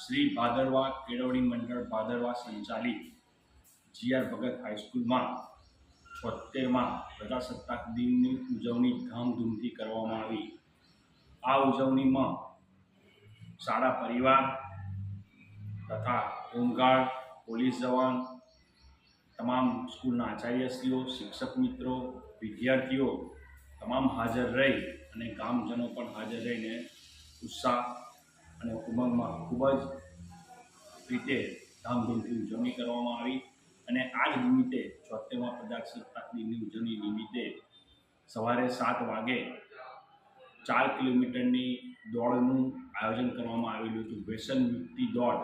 શ્રી ભાદરવા કેળવણી મંડળ ભાદરવા સંચાલિત જીઆર ભગત હાઈસ્કૂલમાં છોતેરમાં પ્રજાસત્તાક દિનની ઉજવણી ધામધૂમથી કરવામાં આવી. આ ઉજવણીમાં શાળા પરિવાર તથા હોમગાર્ડ, પોલીસ જવાન, તમામ સ્કૂલના આચાર્યશ્રીઓ, શિક્ષક મિત્રો, વિદ્યાર્થીઓ તમામ હાજર રહી અને ગામજનો પણ હાજર રહીને ઉત્સાહ અને ઉમંગમાં ખૂબ જ રીતે ધામધૂમથી ઉજવણી કરવામાં આવી અને આ જ નિમિત્તે છોતેરમા પ્રજાસત્તાક દિનની ઉજવણી નિમિત્તે સવારે સાત વાગે ચાર કિલોમીટરની દોડનું આયોજન કરવામાં આવેલું હતું. વ્યસન મુક્તિ દોડ.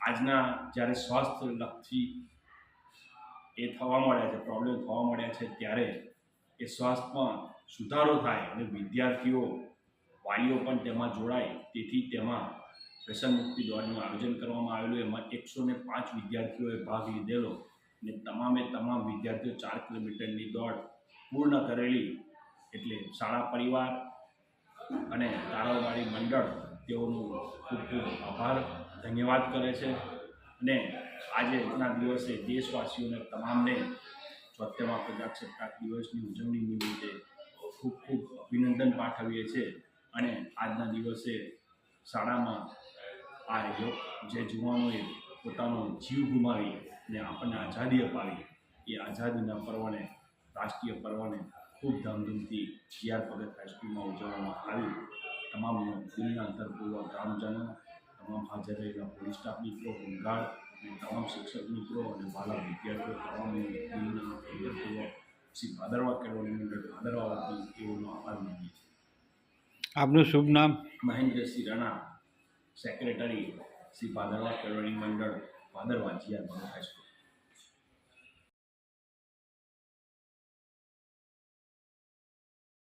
આજના જ્યારે સ્વાસ્થ્ય લક્ષી એ થવા મળ્યા છે પ્રોબ્લેમ થવા મળ્યા છે, ત્યારે એ સ્વાસ્થ્યમાં સુધારો થાય અને વિદ્યાર્થીઓ વાલીઓ પણ તેમાં જોડાય. તેથી તેમાં વ્યસન દોડનું આયોજન કરવામાં આવેલું. એમાં એકસો ને પાંચ વિદ્યાર્થીઓએ ભાગ લીધેલો અને તમામે તમામ વિદ્યાર્થીઓ ચાર કિલોમીટરની દોડ પૂર્ણ કરેલી. એટલે શાળા પરિવાર અને તારાવાળી મંડળ તેઓનું ખૂબ ખૂબ આભાર. ધન્યવાદ કરે છે. અને આજના દિવસે દેશવાસીઓને તમામને છોતેરમાં પ્રજાસત્તાક દિવસની ઉજવણી નિમિત્તે ખૂબ ખૂબ અભિનંદન પાઠવીએ છીએ. અને આજના દિવસે શાળામાં આ જે જુવાનોએ પોતાનો જીવ ગુમાવી અને આપણને આઝાદી અપાવી, એ આઝાદીના પર્વને, રાષ્ટ્રીય પર્વને ખૂબ ધામધૂમથી જીઆર ભગત હાઈસ્કૂલમાં ઉજવવામાં આવ્યું તમામ દિલના અંતરપૂર્વક ગ્રામજનો, તમામ હાજર રહેલા પોલીસ સ્ટાફ મિત્રો, હોમગાર્ડ અને તમામ શિક્ષક મિત્રો અને વાલા વિદ્યાર્થીઓ, તમામ દિલના અંતરપૂર્વક શ્રી ભાદરવા કેળવણી મંડળ ભાદરવા તેઓનો આભાર માનીએ આપનું શુભ નામ? મહેન્દ્રસિંહ રણા સેક્રેટરી શ્રી પાદરવા કેળવણી મંડળ ભાદરવા જીઆર હાઈસ્કૂલ